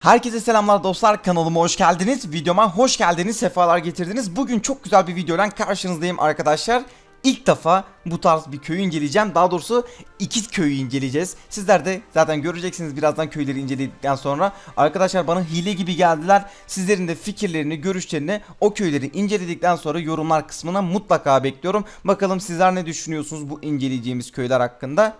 Herkese selamlar dostlar kanalıma hoş geldiniz. Videoma hoş geldiniz sefalar getirdiniz. Bugün çok güzel bir videoyla karşınızdayım arkadaşlar. İlk defa bu tarz bir köyü inceleyeceğim. Daha doğrusu iki köyü inceleyeceğiz. Sizler de zaten göreceksiniz birazdan köyleri inceledikten sonra. Arkadaşlar bana hile gibi geldiler. Sizlerin de fikirlerini görüşlerini o köyleri inceledikten sonra yorumlar kısmına mutlaka bekliyorum. Bakalım sizler ne düşünüyorsunuz bu inceleyeceğimiz köyler hakkında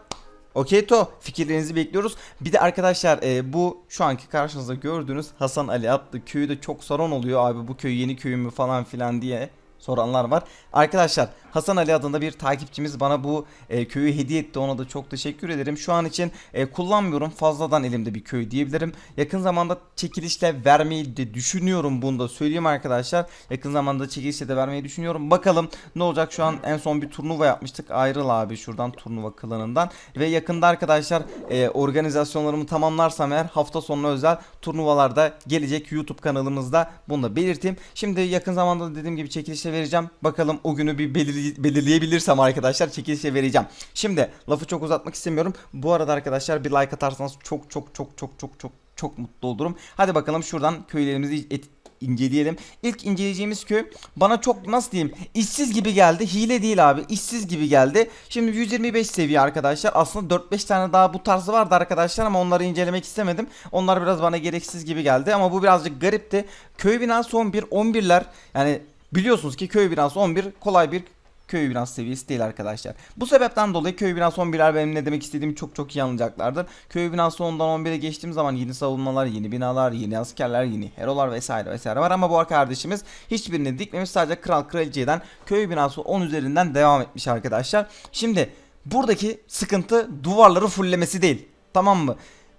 Okey to. Fikirlerinizi bekliyoruz. Bir de arkadaşlar e, bu şu anki karşınızda gördüğünüz Hasan Ali adlı köyü de çok soran oluyor. Abi bu köy yeni köy mü falan filan diye soranlar var. Arkadaşlar Hasan Ali adında bir takipçimiz bana bu e, köyü hediye etti. Ona da çok teşekkür ederim. Şu an için e, kullanmıyorum. Fazladan elimde bir köy diyebilirim. Yakın zamanda çekilişle vermeyi de düşünüyorum. Bunu da söyleyeyim arkadaşlar. Yakın zamanda çekilişle de vermeyi düşünüyorum. Bakalım ne olacak. Şu an en son bir turnuva yapmıştık. Ayrıl abi şuradan turnuva klanından. Ve yakında arkadaşlar e, organizasyonlarımı tamamlarsam eğer hafta sonu özel turnuvalarda gelecek YouTube kanalımızda. Bunu da belirteyim. Şimdi yakın zamanda dediğim gibi çekilişle vereceğim. Bakalım o günü bir belir- belirleyebilirsem arkadaşlar çekilişe vereceğim. Şimdi lafı çok uzatmak istemiyorum. Bu arada arkadaşlar bir like atarsanız çok çok çok çok çok çok çok mutlu olurum. Hadi bakalım şuradan köylerimizi et- inceleyelim. İlk inceleyeceğimiz köy bana çok nasıl diyeyim işsiz gibi geldi. Hile değil abi işsiz gibi geldi. Şimdi 125 seviye arkadaşlar. Aslında 4-5 tane daha bu tarzı vardı arkadaşlar ama onları incelemek istemedim. Onlar biraz bana gereksiz gibi geldi ama bu birazcık garipti. Köy binası 11 11'ler yani biliyorsunuz ki köy binası 11 kolay bir köy binası seviyesi değil arkadaşlar. Bu sebepten dolayı köy binası 11'ler benim ne demek istediğimi çok çok iyi anlayacaklardır. Köy binası 10'dan 11'e geçtiğim zaman yeni savunmalar, yeni binalar, yeni askerler, yeni herolar vesaire vesaire var ama bu kardeşimiz hiçbirini dikmemiş sadece kral kraliçeden köy binası 10 üzerinden devam etmiş arkadaşlar. Şimdi buradaki sıkıntı duvarları fullemesi değil. Tamam mı?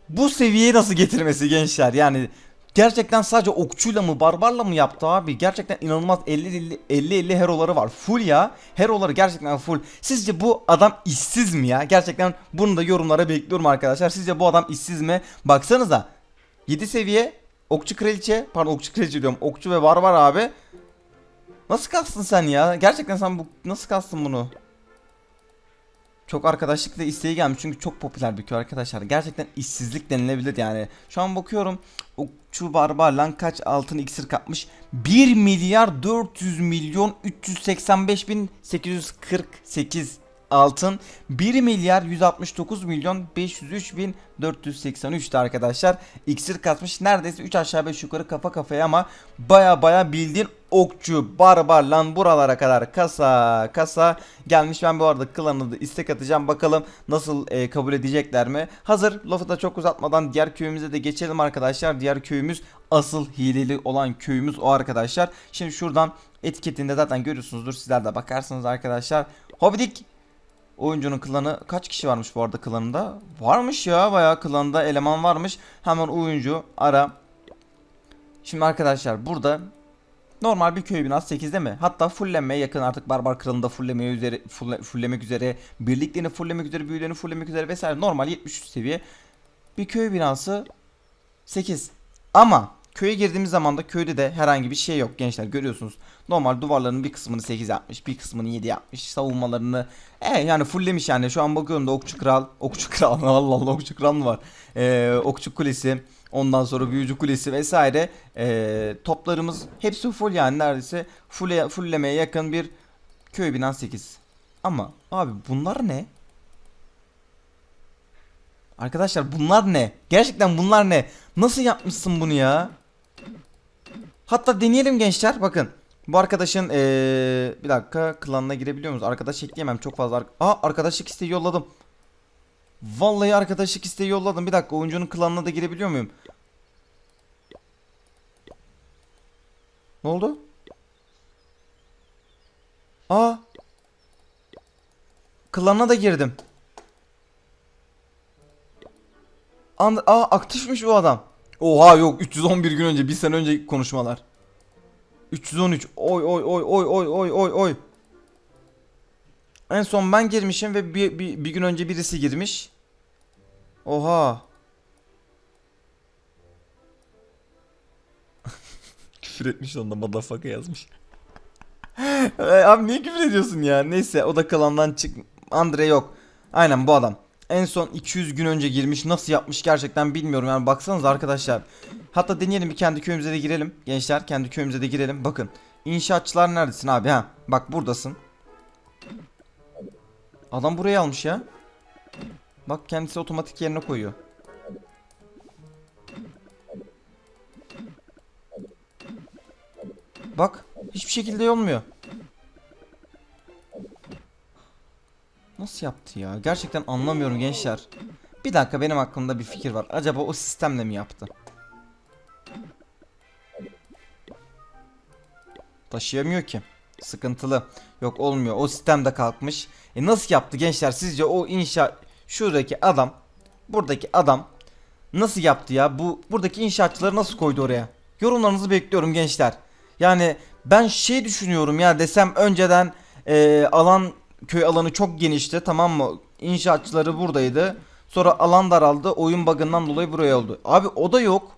Bu seviyeye nasıl getirmesi gençler? Yani Gerçekten sadece okçuyla mı barbarla mı yaptı abi? Gerçekten inanılmaz 50 50 50 heroları var. Full ya. Heroları gerçekten full. Sizce bu adam işsiz mi ya? Gerçekten bunu da yorumlara bekliyorum arkadaşlar. Sizce bu adam işsiz mi? Baksanıza. 7 seviye okçu kraliçe, pardon okçu kraliçe diyorum. Okçu ve barbar abi. Nasıl kastın sen ya? Gerçekten sen bu nasıl kastın bunu? Çok arkadaşlık da isteği gelmiş çünkü çok popüler bir köy arkadaşlar. Gerçekten işsizlik denilebilir yani. Şu an bakıyorum Okçu Barbarlan kaç altın iksir kapmış? 1 milyar 400 milyon 385 bin 848 altın 1 milyar 169 milyon 503 bin 483'tü arkadaşlar. İksir katmış neredeyse 3 aşağı 5 yukarı kafa kafaya ama baya baya bildiğin okçu barbar lan buralara kadar kasa kasa gelmiş. Ben bu arada klanı da istek atacağım bakalım nasıl e, kabul edecekler mi? Hazır lafı da çok uzatmadan diğer köyümüze de geçelim arkadaşlar. Diğer köyümüz asıl hileli olan köyümüz o arkadaşlar. Şimdi şuradan etiketinde zaten görüyorsunuzdur sizler de bakarsınız arkadaşlar. Hobidik Oyuncunun klanı kaç kişi varmış bu arada klanında? Varmış ya bayağı klanda eleman varmış. Hemen oyuncu ara. Şimdi arkadaşlar burada normal bir köy binası 8'de mi? Hatta fullenmeye yakın artık barbar kralında fullemeye üzere fulle, fullemek üzere, birliklerini fullemek üzere, büyülerini fullemek üzere vesaire normal 73 seviye bir köy binası 8. Ama köye girdiğimiz zaman da köyde de herhangi bir şey yok gençler görüyorsunuz. Normal duvarlarının bir kısmını 8 yapmış, bir kısmını 7 yapmış. Savunmalarını e yani fulllemiş yani. Şu an bakıyorum da Okçu Kral, Okçu Kral Allah Allah Okçu Kral mı var? Ee, Okçu Kulesi, ondan sonra Büyücü Kulesi vesaire. Ee, toplarımız hepsi full yani neredeyse full fulllemeye yakın bir köy binası 8. Ama abi bunlar ne? Arkadaşlar bunlar ne? Gerçekten bunlar ne? Nasıl yapmışsın bunu ya? Hatta deneyelim gençler. Bakın. Bu arkadaşın ee, bir dakika klanına girebiliyor muyuz? Arkadaş ekleyemem çok fazla. Ar Aa arkadaşlık isteği yolladım. Vallahi arkadaşlık isteği yolladım. Bir dakika oyuncunun klanına da girebiliyor muyum? Ne oldu? Aa. Klanına da girdim. An Aa aktifmiş bu adam. Oha yok 311 gün önce bir sene önce konuşmalar. 313 oy oy oy oy oy oy oy oy. En son ben girmişim ve bir, bir, bir gün önce birisi girmiş. Oha. küfür etmiş onda motherfucker yazmış. Abi niye küfür ediyorsun ya? Neyse o da klandan çık. Andre yok. Aynen bu adam. En son 200 gün önce girmiş. Nasıl yapmış gerçekten bilmiyorum. Yani baksanız arkadaşlar. Hatta deneyelim bir kendi köyümüze de girelim. Gençler kendi köyümüze de girelim. Bakın. İnşaatçılar neredesin abi ha? Bak buradasın. Adam burayı almış ya. Bak kendisi otomatik yerine koyuyor. Bak hiçbir şekilde olmuyor. Nasıl yaptı ya? Gerçekten anlamıyorum gençler. Bir dakika benim aklımda bir fikir var. Acaba o sistemle mi yaptı? Taşıyamıyor ki. Sıkıntılı. Yok olmuyor. O sistemde kalkmış. E nasıl yaptı gençler? Sizce o inşa şuradaki adam buradaki adam nasıl yaptı ya? Bu buradaki inşaatçıları nasıl koydu oraya? Yorumlarınızı bekliyorum gençler. Yani ben şey düşünüyorum ya desem önceden e, alan köy alanı çok genişti tamam mı? İnşaatçıları buradaydı. Sonra alan daraldı. Oyun bug'ından dolayı buraya oldu. Abi o da yok.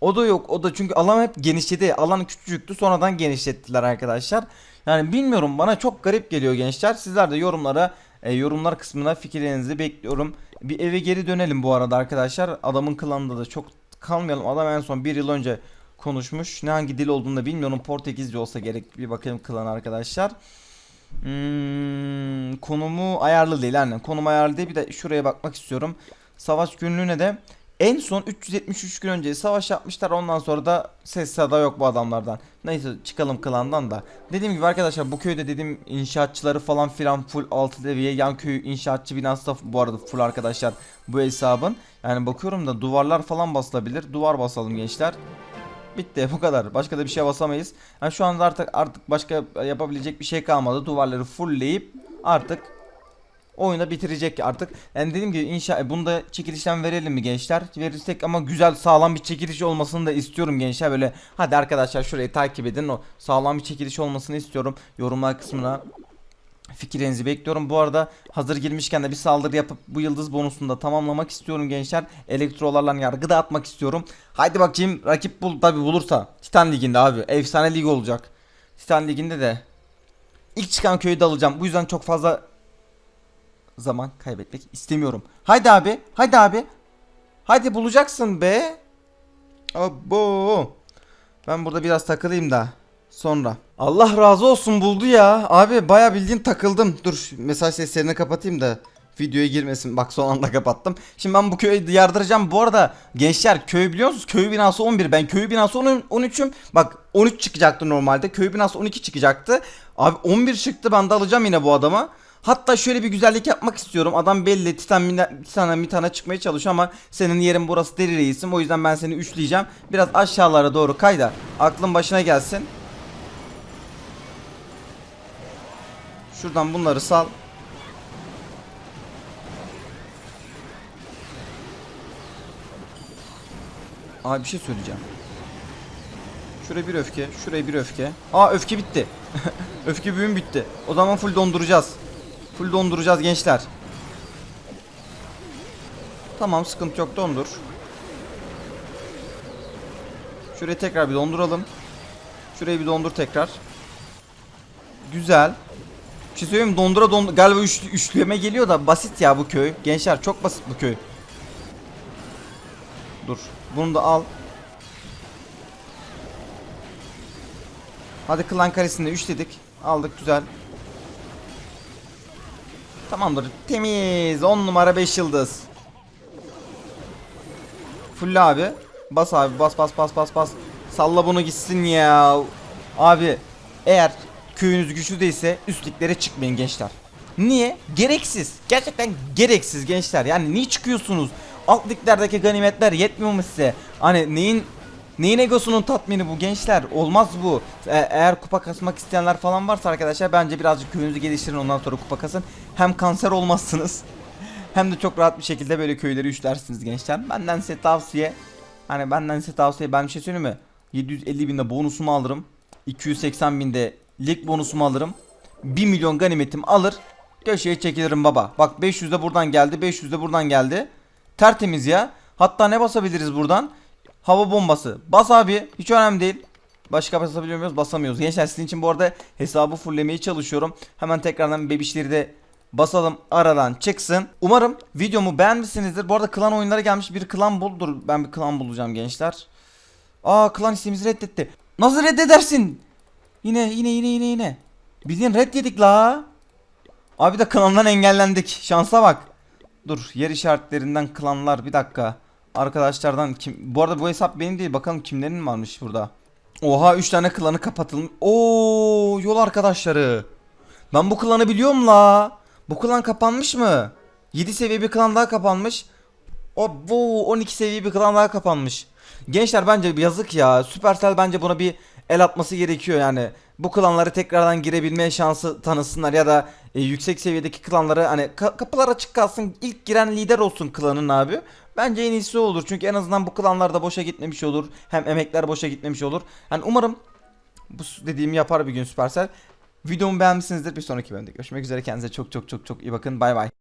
O da yok. O da çünkü alan hep genişledi. Alan küçücüktü. Sonradan genişlettiler arkadaşlar. Yani bilmiyorum bana çok garip geliyor gençler. Sizler de yorumlara e, yorumlar kısmına fikirlerinizi bekliyorum. Bir eve geri dönelim bu arada arkadaşlar. Adamın klanında da çok kalmayalım. Adam en son bir yıl önce konuşmuş. Ne hangi dil olduğunu da bilmiyorum. Portekizce olsa gerek. Bir bakayım klan arkadaşlar. Hmm, konumu ayarlı değil aynen. Konum ayarlı değil. Bir de şuraya bakmak istiyorum. Savaş günlüğüne de en son 373 gün önce savaş yapmışlar. Ondan sonra da ses sada yok bu adamlardan. Neyse çıkalım klandan da. Dediğim gibi arkadaşlar bu köyde dediğim inşaatçıları falan filan full altı seviye. Yan köy inşaatçı binası da bu arada full arkadaşlar bu hesabın. Yani bakıyorum da duvarlar falan basılabilir. Duvar basalım gençler. Bitti bu kadar. Başka da bir şey basamayız. Yani şu anda artık artık başka yapabilecek bir şey kalmadı. Duvarları fullleyip artık oyunu bitirecek artık. Yani dediğim gibi inşa bunu da çekilişten verelim mi gençler? Verirsek ama güzel sağlam bir çekiliş olmasını da istiyorum gençler. Böyle hadi arkadaşlar şurayı takip edin. O sağlam bir çekiliş olmasını istiyorum. Yorumlar kısmına fikirlerinizi bekliyorum. Bu arada hazır girmişken de bir saldırı yapıp bu yıldız bonusunu da tamamlamak istiyorum gençler. Elektrolarla yargı da atmak istiyorum. Haydi bakayım rakip bul tabi bulursa. Titan Ligi'nde abi. Efsane lig olacak. Titan Ligi'nde de ilk çıkan köyü de alacağım. Bu yüzden çok fazla zaman kaybetmek istemiyorum. Haydi abi. Haydi abi. Haydi bulacaksın be. Abo. Ben burada biraz takılayım da sonra. Allah razı olsun buldu ya. Abi baya bildiğin takıldım. Dur mesaj seslerini kapatayım da videoya girmesin. Bak son anda kapattım. Şimdi ben bu köyü yardıracağım. Bu arada gençler köy biliyor musunuz? Köy binası 11. Ben köy binası 10 13'üm. Bak 13 çıkacaktı normalde. Köy binası 12 çıkacaktı. Abi 11 çıktı. Ben de alacağım yine bu adama. Hatta şöyle bir güzellik yapmak istiyorum. Adam belli titan titana mitana çıkmaya çalışıyor ama senin yerin burası deri reisim. O yüzden ben seni üçleyeceğim. Biraz aşağılara doğru kay da aklın başına gelsin. Şuradan bunları sal. Abi bir şey söyleyeceğim. Şuraya bir öfke, şuraya bir öfke. Aa öfke bitti. öfke büyüm bitti. O zaman full donduracağız. Full donduracağız gençler. Tamam sıkıntı yok dondur. Şurayı tekrar bir donduralım. Şurayı bir dondur tekrar. Güzel. Şey söyleyeyim? Dondura dondur. Galiba üç, üçleme geliyor da basit ya bu köy. Gençler çok basit bu köy. Dur. Bunu da al. Hadi klan karesini de üçledik. Aldık güzel. Tamamdır. Temiz. 10 numara 5 yıldız. Full abi. Bas abi bas bas bas bas bas. Salla bunu gitsin ya. Abi eğer köyünüz güçlü değilse üstlüklere çıkmayın gençler. Niye? Gereksiz. Gerçekten gereksiz gençler. Yani niye çıkıyorsunuz? Alt ganimetler yetmiyor mu size? Hani neyin Neyin egosunun tatmini bu gençler? Olmaz bu. E- eğer kupa kasmak isteyenler falan varsa arkadaşlar bence birazcık köyünüzü geliştirin ondan sonra kupa kasın. Hem kanser olmazsınız. Hem de çok rahat bir şekilde böyle köyleri üçlersiniz gençler. Benden size tavsiye. Hani benden size tavsiye ben bir şey söyleyeyim mi? 750 binde bonusumu alırım. 280 binde lig bonusumu alırım. 1 milyon ganimetim alır. Köşeye çekilirim baba. Bak 500 de buradan geldi. 500 de buradan geldi. Tertemiz ya. Hatta ne basabiliriz buradan? Hava bombası. Bas abi. Hiç önemli değil. Başka basabiliyor muyuz? Basamıyoruz. Gençler sizin için bu arada hesabı fulllemeye çalışıyorum. Hemen tekrardan bebişleri de basalım aradan çıksın. Umarım videomu beğenmişsinizdir. Bu arada klan oyunları gelmiş bir klan bul. Dur ben bir klan bulacağım gençler. Aa klan isteğimizi reddetti. Nasıl reddedersin? Yine yine yine yine yine. Bildiğin red yedik la. Abi de klandan engellendik. Şansa bak. Dur yer işaretlerinden klanlar bir dakika. Arkadaşlardan kim? Bu arada bu hesap benim değil. Bakalım kimlerin varmış burada. Oha 3 tane klanı kapatılmış. Oo yol arkadaşları. Ben bu klanı biliyorum la. Bu klan kapanmış mı? 7 seviye bir klan daha kapanmış. O bu 12 seviye bir klan daha kapanmış. Gençler bence yazık ya. Supercell bence buna bir el atması gerekiyor yani. Bu klanları tekrardan girebilme şansı tanısınlar ya da e, yüksek seviyedeki klanları hani ka- kapılar açık kalsın. ilk giren lider olsun klanın abi. Bence en iyisi olur. Çünkü en azından bu klanlar da boşa gitmemiş olur. Hem emekler boşa gitmemiş olur. Hani umarım bu dediğimi yapar bir gün Supercell. Videomu beğenmişsinizdir. Bir sonraki bölümde görüşmek üzere. Kendinize çok çok çok çok iyi bakın. Bay bay.